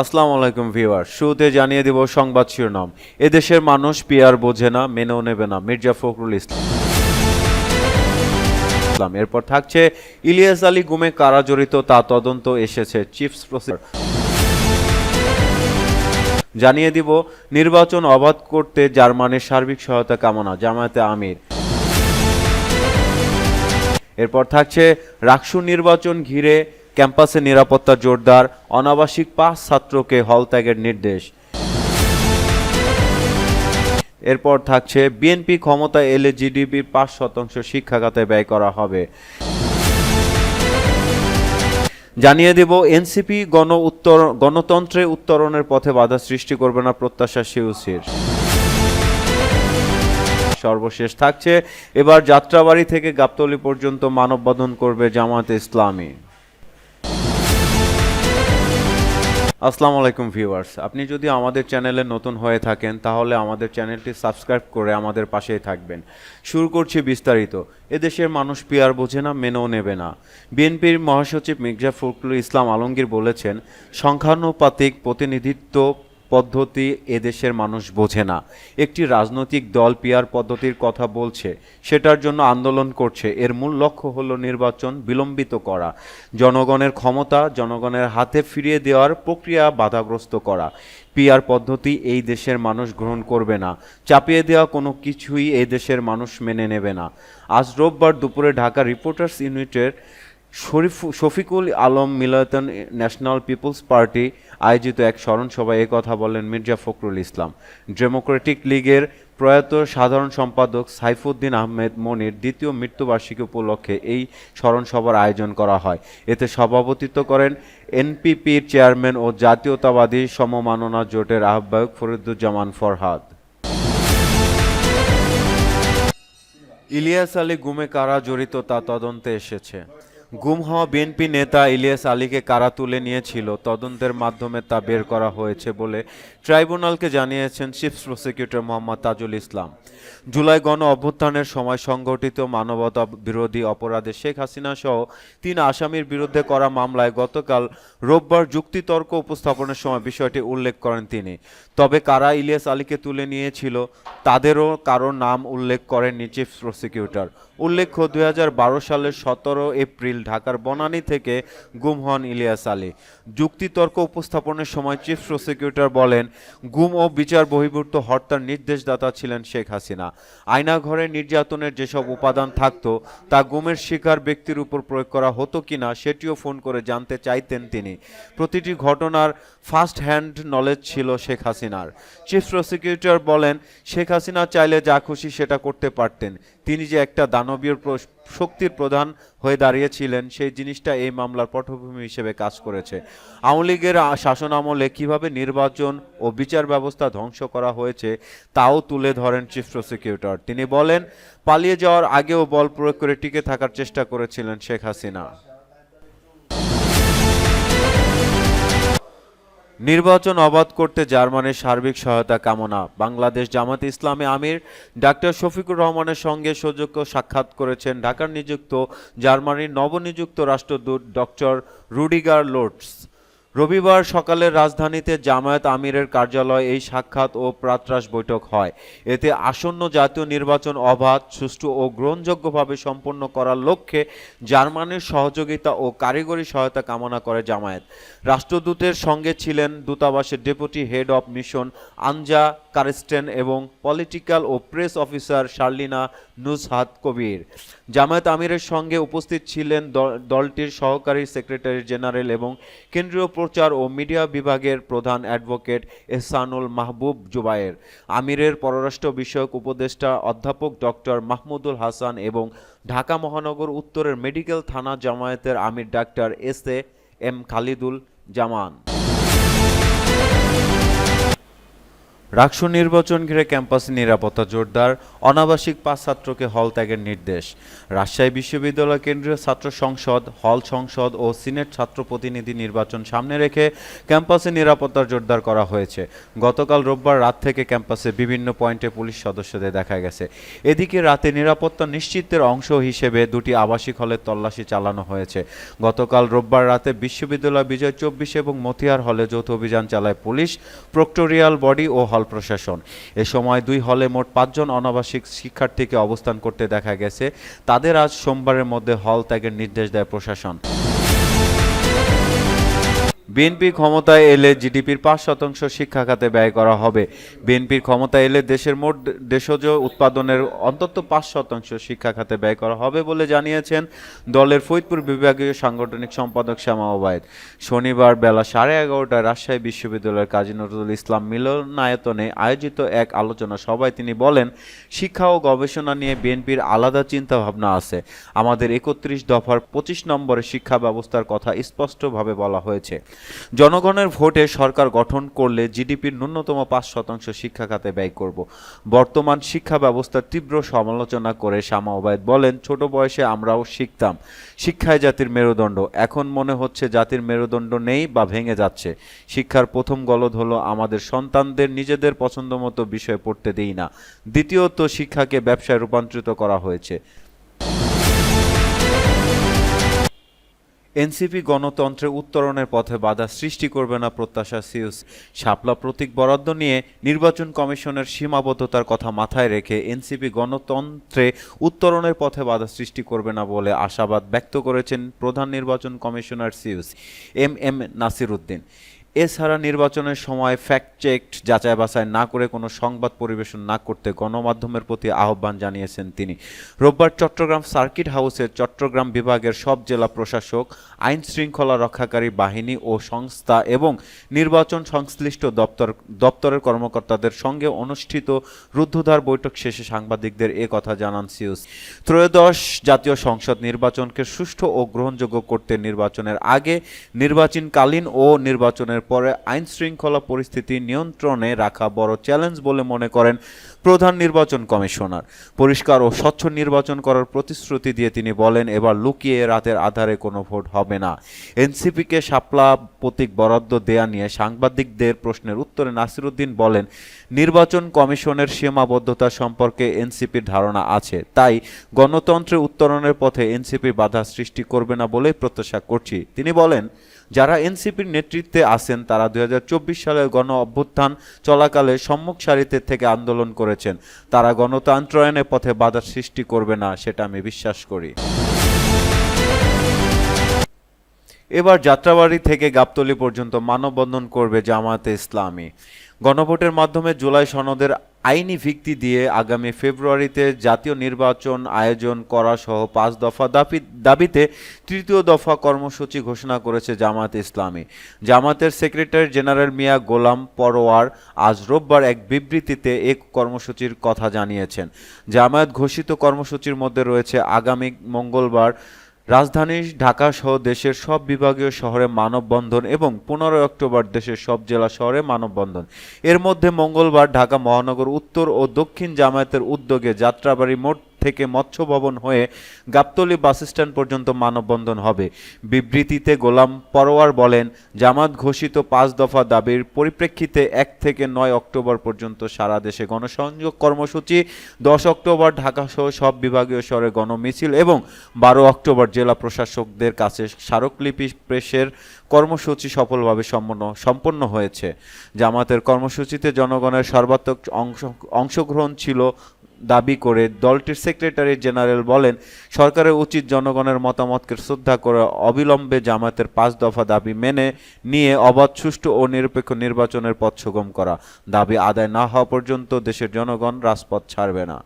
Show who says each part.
Speaker 1: আসসালামু আলাইকুম ভিউয়ার শুরুতে জানিয়ে দিব সংবাদ শিরোনাম। এদেশের মানুষ পিয়ার বোঝে না, মেনেও নেবে না। মির্জা ফখরুল ইসলাম। ইসলাম। এরপর থাকছে, ইলিয়াস আলী গুমে কারা জড়িত তা তদন্ত এসেছে চিফ প্রসিকিউটর। জানিয়ে দিব, নির্বাচন অবাধ করতে জার্মানির সার্বিক সহায়তা কামনা, জামায়াতে আমির। এরপর থাকছে, রাকসু নির্বাচন ঘিরে ক্যাম্পাসে নিরাপত্তা জোরদার, অনাবাসিক পাঁচ ছাত্রকে হল ত্যাগের নির্দেশ। এরপর থাকছে, বিএনপি ক্ষমতা এলে জিডিপির পাঁচ শতাংশ শিক্ষাখাতে ব্যয় করা হবে। জানিয়ে দেব, এনসিপি গণ উত্তর, গণতন্ত্রে উত্তরণের পথে বাধা সৃষ্টি করবে না প্রত্যাশা শিউসির সর্বশেষ থাকছে, এবার যাত্রাবাড়ি থেকে গাবতলী পর্যন্ত মানববন্ধন করবে জামায়াতে ইসলামী। আসসালামু আলাইকুম ভিউয়ার্স। আপনি যদি আমাদের চ্যানেলে নতুন হয়ে থাকেন, তাহলে আমাদের চ্যানেলটি সাবস্ক্রাইব করে আমাদের পাশেই থাকবেন। শুরু করছি বিস্তারিত। এদেশের মানুষ পিয়ার বোঝে না, মেনেও নেবে না। বিএনপির মহাসচিব মির্জা ফখরুল ইসলাম আলমগীর বলেছেন, সংখ্যানুপাতিক প্রতিনিধিত্ব পদ্ধতি এদেশের মানুষ বোঝে না। একটি রাজনৈতিক দল পিয়ার পদ্ধতির কথা বলছে, সেটার জন্য আন্দোলন করছে। এর মূল লক্ষ্য হলো নির্বাচন বিলম্বিত করা, জনগণের ক্ষমতা, জনগণের হাতে ফিরিয়ে দেওয়ার প্রক্রিয়া বাধাগ্রস্ত করা। পিয়ার পদ্ধতি এই দেশের মানুষ গ্রহণ করবে না, চাপিয়ে দেওয়া কোনো কিছুই এই দেশের মানুষ মেনে নেবে না। আজ রোববার দুপুরে ঢাকা রিপোর্টার্স ইউনিটের শফিকুল আলম মিলায়তন ন্যাশনাল পিপলস পার্টি আয়োজিত এক স্মরণ সভায় কথা বলেন মির্জা ফখরুল ইসলাম। ডেমোক্রেটিক লীগের প্রয়াত সাধারণ সম্পাদক সাইফুদ্দিন আহমেদ মনির দ্বিতীয় মৃত্যুবার্ষিকী উপলক্ষে এই স্মরণ সভার আয়োজন করা হয়। এতে সভাপতিত্ব করেন এনপিপির চেয়ারম্যান ও জাতীয়তাবাদী সমমাননা জোটের আহ্বায়ক ফরিদুজ্জামান ফরহাদ। ইলিয়াস আলী গুমে কারা জড়িত তা তদন্তে এসেছে। গুম হওয়া বিএনপি নেতা ইলিয়াস আলীকে কারা তুলে নিয়েছিল? তদন্তের মাধ্যমে তা বের করা হয়েছে বলে ট্রাইব্যুনালকে জানিয়েছেন chief prosecutor Mohammad Tajul Islam. July গণ অভ্যুত্থানের সময় সংগঠিত মানবতা বিরোধী অপরাধে শেখ হাসিনা সহ তিন আসামির বিরুদ্ধে করা মামলায় গতকাল রোববার যুক্তিতর্ক উপস্থাপনের সময় বিষয়টি উল্লেখ করেন তিনি। তবে কারা ইলিয়াস আলীকে তুলে নিয়েছিল, তাদেরও কারও নাম উল্লেখ করেননি চিফ প্রসিকিউটর। উল্লেখ্য, দুই হাজার বারো সালের সতেরো এপ্রিল ঢাকার বনানী থেকে গুম হন ইলিয়াস আলী। যুক্তিতর্ক উপস্থাপনের সময় চিফ প্রসিকিউটর বলেন, গুম ও বিচার বহির্ভূত হত্যার নির্দেশদাতা ছিলেন শেখ হাসিনা। আয়নাঘরে নির্যাতনের যেসব উপাদান থাকতো, তা গুমের শিকার ব্যক্তির উপর প্রয়োগ করা হতো কিনা সেটিও ফোন করে জানতে চাইতেন তিনি। প্রতিটি ঘটনার ফার্স্ট হ্যান্ড নলেজ ছিল শেখ হাসিনার। চিফ প্রসিকিউটর বলেন, শেখ হাসিনা চাইলে যা খুশি সেটা করতে পারতেন। তিনি যে একটা দানবীয় শক্তির প্রধান হয়ে দাঁড়িয়েছিলেন, সেই জিনিসটা এই মামলার পটভূমি হিসেবে কাজ করেছে। আওয়ামী লীগের শাসন আমলে কীভাবে নির্বাচন ও বিচার ব্যবস্থা ধ্বংস করা হয়েছে, তাও তুলে ধরেন চিফ প্রসিকিউটর। তিনি বলেন, পালিয়ে যাওয়ার আগেও বল প্রয়োগ করে টিকে থাকার চেষ্টা করেছিলেন শেখ হাসিনা। নির্বাচন অবাধ করতে জার্মানির সার্বিক সহায়তা কামনা। বাংলাদেশ জামাত ইসলামী আমির ডাক্তার শফিকুর রহমানের সঙ্গে সুযোগ্য সাক্ষাৎ করেছেন ঢাকার নিযুক্ত জার্মানির নবনিযুক্ত রাষ্ট্রদূত ডক্টর রুডিগার লোটস রবিবার সকালে রাজধানীতে জামায়াত আমিরের কার্যালয়ে এই সাক্ষাৎ ও প্রাতরাশ বৈঠক হয়। এতে আসন্ন জাতীয় নির্বাচন অবাধ, সুষ্ঠু ও গ্রহণযোগ্যভাবে সম্পন্ন করার লক্ষ্যে জার্মানির সহযোগিতা ও কারিগরি সহায়তা কামনা করে জামায়াত। রাষ্ট্রদূতের সঙ্গে ছিলেন দূতাবাসের deputy head of mission Anja Karsten এবং পলিটিক্যাল ও প্রেস অফিসার শার্লিনা নুজহাত কবির। জামায়াত আমিরের সঙ্গে উপস্থিত ছিলেন দলটির সহকারী সেক্রেটারি জেনারেল এবং কেন্দ্রীয় প্রচার ও মিডিয়া বিভাগের প্রধান অ্যাডভোকেট এহসানুল মাহবুব জুবায়ের। আমিরের পররাষ্ট্র বিষয়ক উপদেষ্টা অধ্যাপক ডক্টর মাহমুদুল হাসান এবং ঢাকা মহানগর উত্তরের মেডিকেল থানা জামায়াতের আমির doctor S A M Khaledul Zaman. RAKSU নির্বাচন ঘিরে ক্যাম্পাসে নিরাপত্তা জোরদার, অনাবাসিক পাঁচ ছাত্রকে হল ত্যাগের নির্দেশ। রাজশাহী বিশ্ববিদ্যালয় কেন্দ্রীয় ছাত্র সংসদ, হল সংসদ ও সিনেট ছাত্র প্রতিনিধি নির্বাচন সামনে রেখে ক্যাম্পাসে নিরাপত্তা জোরদার করা হয়েছে। গতকাল রোববার রাত থেকে ক্যাম্পাসে বিভিন্ন পয়েন্টে পুলিশ সদস্যদের দেখা গেছে। এদিকে রাতে নিরাপত্তা নিশ্চিতের অংশ হিসেবে দুটি আবাসিক হলে তল্লাশি চালানো হয়েছে। গতকাল রোববার রাতে বিশ্ববিদ্যালয় বিজয় চব্বিশ এবং মতিহার হলে যৌথ অভিযান চালায় পুলিশ, প্রক্টোরিয়াল বডি ও হল প্রশাসন। এ সময় দুই হলে মোট পাঁচজন অনাবাসিক শিক্ষার্থীকে অবস্থান করতে দেখা গেছে। তাদের আজ সোমবারের মধ্যে হল ত্যাগের নির্দেশ দেয় প্রশাসন। বিএনপি ক্ষমতায় এলে জিডিপির পাঁচ শতাংশ শিক্ষা খাতে ব্যয় করা হবে। বিএনপির ক্ষমতায় এলে দেশের মোট দেশজ উৎপাদনের অন্তত পাঁচ শতাংশ শিক্ষা খাতে ব্যয় করা হবে বলে জানিয়েছেন দলের ফরিদপুর বিভাগীয় সাংগঠনিক সম্পাদক শ্যামা ওবায়দ। শনিবার বেলা সাড়ে এগারোটায় রাজশাহী বিশ্ববিদ্যালয়ের কাজী নজরুল ইসলাম মিলনায়তনে আয়োজিত এক আলোচনা সভায় তিনি বলেন, শিক্ষা ও গবেষণা নিয়ে বিএনপির আলাদা চিন্তা ভাবনা আছে। আমাদের একত্রিশ দফার পঁচিশ নম্বরে শিক্ষা ব্যবস্থার কথা স্পষ্টভাবে বলা হয়েছে। জনগণের ভোটে সরকার গঠন করলে জিডিপির ন্যূনতম পাঁচ শতাংশ শিক্ষা খাতে ব্যয় করব। বর্তমান শিক্ষা ব্যবস্থার তীব্র সমালোচনা করে শামা ওবায়দ বলেন, ছোট বয়সে আমরাও শিখতাম। শিক্ষায় জাতির মেরুদণ্ড। এখন মনে হচ্ছে জাতির মেরুদণ্ড নেই বা ভেঙে যাচ্ছে। শিক্ষার প্রথম গলদ হলো আমাদের সন্তানদের নিজেদের পছন্দ মতো বিষয় পড়তে দেই না। দ্বিতীয়ত শিক্ষাকে ব্যবসায় রূপান্তরিত করা হয়েছে। এনসিপি গণতন্ত্রে উত্তরণের পথে বাধা সৃষ্টি করবে না প্রত্যাশা সিউস। শাপলা প্রতীক বরাদ্দ নিয়ে নির্বাচন কমিশনের সীমাবদ্ধতার কথা মাথায় রেখে এনসিপি গণতন্ত্রে উত্তরণের পথে বাধা সৃষ্টি করবে না বলে আশাবাদ ব্যক্ত করেছেন প্রধান নির্বাচন কমিশনার সিউস, এম এম নাসির উদ্দিন। এছাড়া নির্বাচনের সময় ফ্যাক্ট চেকড যাচাই বাছাই না করে কোনো সংবাদ পরিবেশন না করতে গণমাধ্যমের প্রতি আহ্বান জানিয়েছেন তিনি। রোববার চট্টগ্রাম সার্কিট হাউসে চট্টগ্রাম বিভাগের সব জেলা প্রশাসক আইন শৃঙ্খলা রক্ষাকারী বাহিনী ও সংস্থা এবং নির্বাচন সংশ্লিষ্ট দপ্তর, দপ্তরের কর্মকর্তাদের সঙ্গে অনুষ্ঠিত রুদ্ধদ্বার বৈঠক শেষে সাংবাদিকদের এ কথা জানান সিউস। ত্রয়োদশ জাতীয় সংসদ নির্বাচনকে সুষ্ঠু ও গ্রহণযোগ্য করতে নির্বাচনের আগে নির্বাচনকালীন ও নির্বাচনের পরে আইন শৃঙ্খলা পরিস্থিতি নিয়ন্ত্রণে রাখা বড় চ্যালেঞ্জ বলে মনে করেন প্রধান নির্বাচন কমিশনার। পরিষ্কার ও স্বচ্ছ নির্বাচন করার প্রতিশ্রুতি দিয়ে তিনি বলেন, এবার লুকিয়ে রাতের আধারে কোনো ভোট হবে না। এনসিপিকে শাপলা প্রতীক বরাদ্দ দেয়া নিয়ে সাংবাদিকদের প্রশ্নের উত্তরে নাসিরুদ্দিন বলেন, নির্বাচন কমিশনের সীমাবদ্ধতা সম্পর্কে এনসিপির ধারণা আছে। তাই গণতন্ত্রের উত্তরণের পথে এনসিপি বাধা সৃষ্টি করবে না বলেই প্রত্যাশা করছি। তিনি বলেন, যারা এনসিপির নেতৃত্বে আছেন, তারা দু হাজার চব্বিশ সালের গণ অভ্যুত্থান চলাকালে সম্মুখ সারিতে থেকে আন্দোলন করেছেন। তারা গণতন্ত্রায়নের পথে বাধা সৃষ্টি করবে না, সেটা আমি বিশ্বাস করি। এবার যাত্রাবাড়ি থেকে গাবতলি পর্যন্ত মানববন্ধন করবে জামায়াতে ইসলামী। গণভোটের মাধ্যমে জুলাই সনদের আইনি ভিত্তি দিয়ে আগামী ফেব্রুয়ারিতে জাতীয় নির্বাচন আয়োজন করা সহ পাঁচ দফা দাবি দাবিতে তৃতীয় দফা কর্মসূচি ঘোষণা করেছে জামায়াত ইসলামী। জামাতের সেক্রেটারি জেনারেল মিয়া গোলাম পরোয়ার আজ রোববার এক বিবৃতিতে এক কর্মসূচির কথা জানিয়েছেন। জামায়াত ঘোষিত কর্মসূচির মধ্যে রয়েছে আগামী মঙ্গলবার রাজধানী ঢাকা সহ দেশের সব বিভাগীয় শহরে মানববন্ধন এবং পনেরোই অক্টোবর দেশের সব জেলা শহরে মানববন্ধন। এর মধ্যে মঙ্গলবার ঢাকা মহানগর উত্তর ও দক্ষিণ জামায়াতের উদ্যোগে যাত্রাবাড়ি মোড় থেকে মৎস্য ভবন হয়ে গাবতলী বাসস্ট্যান্ড পর্যন্ত মানববন্ধন হবে। বিবৃতিতে গোলাম পরোয়ার বলেন, জামাত ঘোষিত পাঁচ দফা দাবির পরিপ্রেক্ষিতে এক থেকে নয় অক্টোবর পর্যন্ত সারা দেশে গণসংযোগ কর্মসূচি, দশ অক্টোবর ঢাকা সহ সব বিভাগীয় শহরে গণমিছিল এবং বারো অক্টোবর জেলা প্রশাসকদের কাছে স্মারকলিপি প্রেসের কর্মসূচি সফলভাবে সম্পন্ন সম্পন্ন হয়েছে। জামাতের কর্মসূচিতে জনগণের সর্বাত্মক অংশ, অংশগ্রহণ ছিল দাবি করে দলটির সেক্রেটারি জেনারেল বলেন, সরকারের উচিত জনগণের মতামতকে শ্রদ্ধা করে অবিলম্বে জামাতের পাঁচ দফা দাবি মেনে নিয়ে অবাধ, সুষ্ঠু ও নিরপেক্ষ নির্বাচনের পথ সুগম করা। দাবি আদায় না হওয়া পর্যন্ত দেশের জনগণ রাজপথ ছাড়বে না।